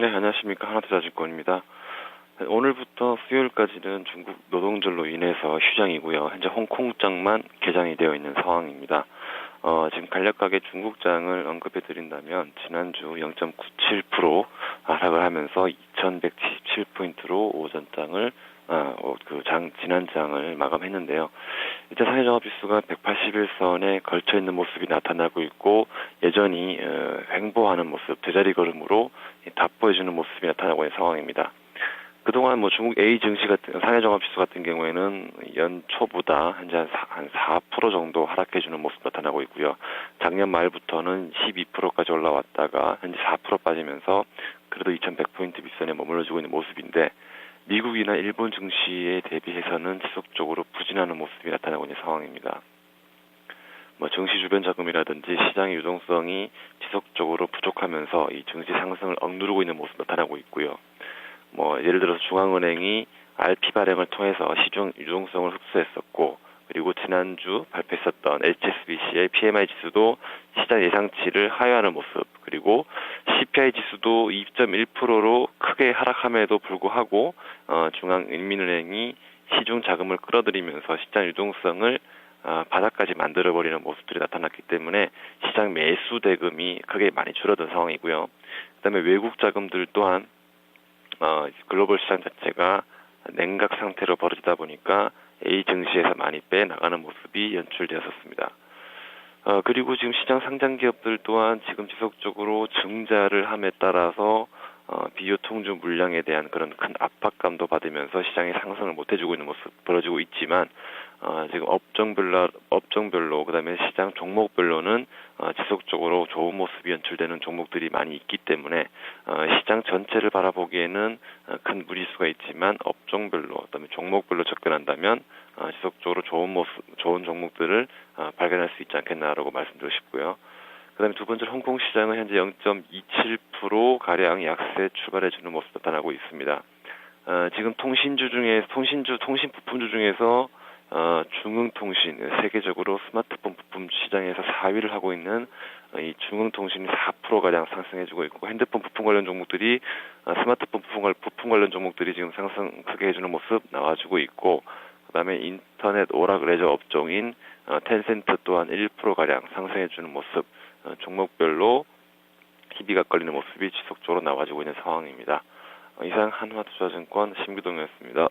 네, 안녕하십니까. 하나투자증권입니다. 오늘부터 수요일까지는 중국 노동절로 인해서 휴장이고요. 현재 홍콩장만 개장이 되어 있는 상황입니다. 어, 지금 간략하게 중국장을 언급해 드린다면 지난주 0.97% 하락을 하면서 2177포인트로 오전장을 아, 어, 그 장, 지난 장을 마감했는데요. 일단 사회정업 지수가 181선에 걸쳐 있는 모습이 나타나고 있고 여전히 어, 횡보하는 모습, 제자리 걸음으로 답보해주는 모습이 나타나고 있는 상황입니다. 그동안 뭐 중국 A 증시 같은 상해 종합 지수 같은 경우에는 연초보다 현재 한4% 정도 하락해 주는 모습 나타나고 있고요. 작년 말부터는 12%까지 올라왔다가 현재 4% 빠지면서 그래도 2,100포인트 윗선에 머물러 주고 있는 모습인데 미국이나 일본 증시에 대비해서는 지속적으로 부진하는 모습이 나타나고 있는 상황입니다. 뭐 증시 주변 자금이라든지 시장의 유동성이 지속적으로 부족하면서 이 증시 상승을 억누르고 있는 모습 나타나고 있고요. 뭐 예를 들어서 중앙은행이 RP 발행을 통해서 시중 유동성을 흡수했었고 그리고 지난주 발표했었던 HSBC의 PMI 지수도 시장 예상치를 하회하는 모습 그리고 CPI 지수도 2.1%로 크게 하락함에도 불구하고 어, 중앙인민은행이 시중 자금을 끌어들이면서 시장 유동성을 어, 바닥까지 만들어버리는 모습들이 나타났기 때문에 시장 매수 대금이 크게 많이 줄어든 상황이고요. 그다음에 외국 자금들 또한 어, 글로벌 시장 자체가 냉각 상태로 벌어지다 보니까 A 증시에서 많이 빼 나가는 모습이 연출되었었습니다. 어, 그리고 지금 시장 상장 기업들 또한 지금 지속적으로 증자를 함에 따라서 어, 비교 통주 물량에 대한 그런 큰 압박감도 받으면서 시장이 상승을 못 해주고 있는 모습 벌어지고 있지만 어, 지금 업종별로 업종별로 그다음에 시장 종목별로는 어, 지속적으로 좋은 모습이 연출되는 종목들이 많이 있기 때문에 어, 시장 전체를 바라보기에는 어, 큰 무리수가 있지만 업종별로 그다음에 종목별로 접근한다면 어, 지속적으로 좋은 모습 좋은 종목들을 어, 발견할 수 있지 않겠나라고 말씀드리고 싶고요. 그다음에 두 번째로 홍콩 시장은 현재 0.27% 가량 약세 출발해주는 모습 나타나고 있습니다. 어, 지금 통신주 중에 통신주 통신 부품주 중에서 어, 중흥통신 세계적으로 스마트폰 부품 시장에서 4위를 하고 있는 어, 이 중흥통신이 4% 가량 상승해주고 있고 핸드폰 부품 관련 종목들이 어, 스마트폰 부품, 관, 부품 관련 종목들이 지금 상승 크게 해주는 모습 나와주고 있고 그다음에 인터넷 오락 레저 업종인 어, 텐센트 또한 1% 가량 상승해주는 모습 어, 종목별로 희비가 걸리는 모습이 지속적으로 나와지고 있는 상황입니다. 어, 이상 한화투자증권 심기동이었습니다.